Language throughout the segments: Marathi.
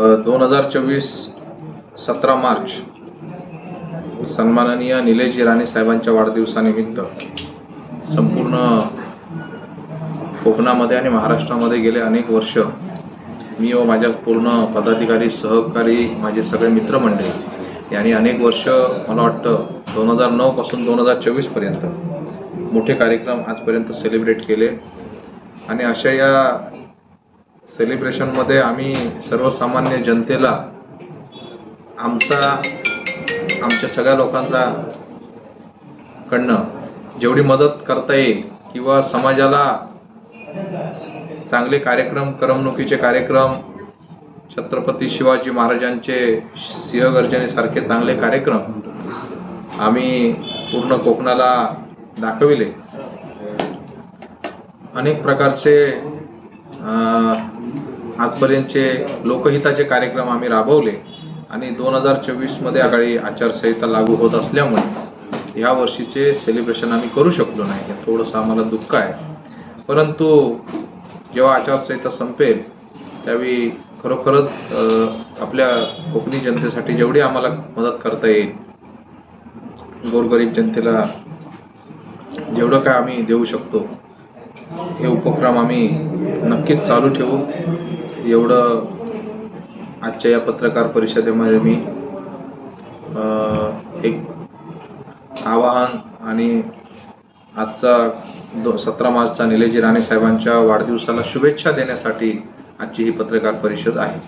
दोन हजार चोवीस सतरा मार्च सन्माननीय निलेश राणे साहेबांच्या वाढदिवसानिमित्त संपूर्ण कोकणामध्ये आणि महाराष्ट्रामध्ये गेले अनेक वर्ष मी व माझ्या पूर्ण पदाधिकारी सहकारी माझे सगळे मित्रमंडळी यांनी अनेक वर्ष मला वाटतं दोन हजार नऊपासून दोन हजार चोवीसपर्यंत मोठे कार्यक्रम आजपर्यंत सेलिब्रेट केले. आणि अशा या सेलिब्रेशनमध्ये आम्ही सर्वसामान्य जनतेला आमचा आमच्या सगळ्या लोकांचा कडनं जेवढी मदत करता येईल किंवा समाजाला चांगले कार्यक्रम करमणुकीचे कार्यक्रम छत्रपती शिवाजी महाराजांचे सिंहगर्जनेसारखे चांगले कार्यक्रम आम्ही पूर्ण कोकणाला दाखविले. अनेक प्रकारचे आजपर्यंतचे लोकहिताचे कार्यक्रम आम्ही राबवले आणि दोन हजार चोवीसमध्ये आघाडी आचारसंहिता लागू होत असल्यामुळे ह्या वर्षीचे सेलिब्रेशन आम्ही करू शकलो नाही. हे थोडंसं आम्हाला दुःख आहे. परंतु जेव्हा आचारसंहिता संपेल त्यावेळी खरोखरच आपल्या कोकणी जनतेसाठी जेवढी आम्हाला मदत करता येईल गोरगरीब जनतेला जेवढं काय आम्ही देऊ शकतो हे उपक्रम आम्ही नक्कीच चालू ठेवू. एवढं आजच्या या पत्रकार परिषदेमध्ये मी एक आवाहन आणि आजचा दो सतरा मार्चचा निलेजी राणे साहेबांच्या वाढदिवसाला शुभेच्छा देण्यासाठी आजची ही पत्रकार परिषद आहे.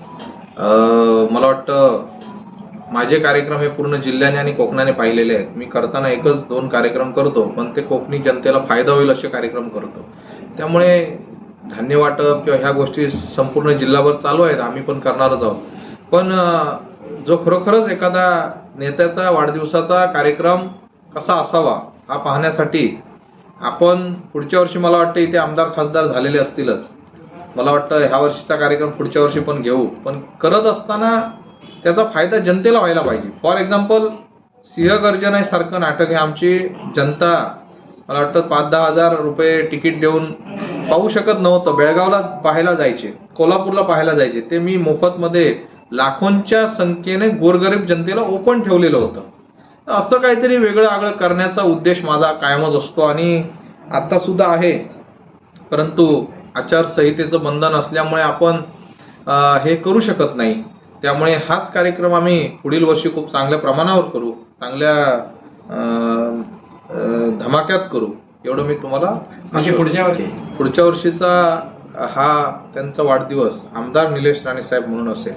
मला वाटतं माझे कार्यक्रम हे पूर्ण जिल्ह्याने आणि कोकणाने पाहिलेले आहेत. मी करताना एकच दोन कार्यक्रम करतो पण ते कोकणी जनतेला फायदा होईल असे कार्यक्रम करतो. त्यामुळे धान्य वाटप किंवा ह्या गोष्टी संपूर्ण जिल्हाभर चालू आहेत आम्ही पण करणारच आहोत. पण जो खरोखरच एखादा नेत्याचा वाढदिवसाचा कार्यक्रम कसा असावा हा पाहण्यासाठी आपण पुढच्या वर्षी मला वाटतं इथे आमदार खासदार झालेले असतीलच. मला वाटतं ह्या वर्षीचा कार्यक्रम पुढच्या वर्षी पण घेऊ. पण करत असताना त्याचा फायदा जनतेला व्हायला पाहिजे. फॉर एक्झाम्पल सिंहगर्जनेसारखं नाटक हे आमची. जनता मला वाटतं पाच दहा हजार रुपये तिकीट देऊन पाहू शकत नव्हतं. बेळगावला पाहायला जायचे. कोल्हापूरला पाहायला जायचे. ते मी मोफतमध्ये लाखोंच्या संख्येने गोरगरीब जनतेला ओपन ठेवलेलं होतं. तर असं काहीतरी वेगळं आगळं करण्याचा उद्देश माझा कायमच असतो आणि आता सुद्धा आहे. परंतु आचारसंहितेचं बंधन असल्यामुळे आपण हे करू शकत नाही. त्यामुळे हाच कार्यक्रम आम्ही पुढील वर्षी खूप चांगल्या प्रमाणावर करू. चांगल्या धमाक्यात करू. एवढं मी तुम्हाला म्हणजे पुढच्या वर्षी? पुढच्या वर्षीचा हा त्यांचा वाढदिवस आमदार निलेश राणे साहेब म्हणून असेल.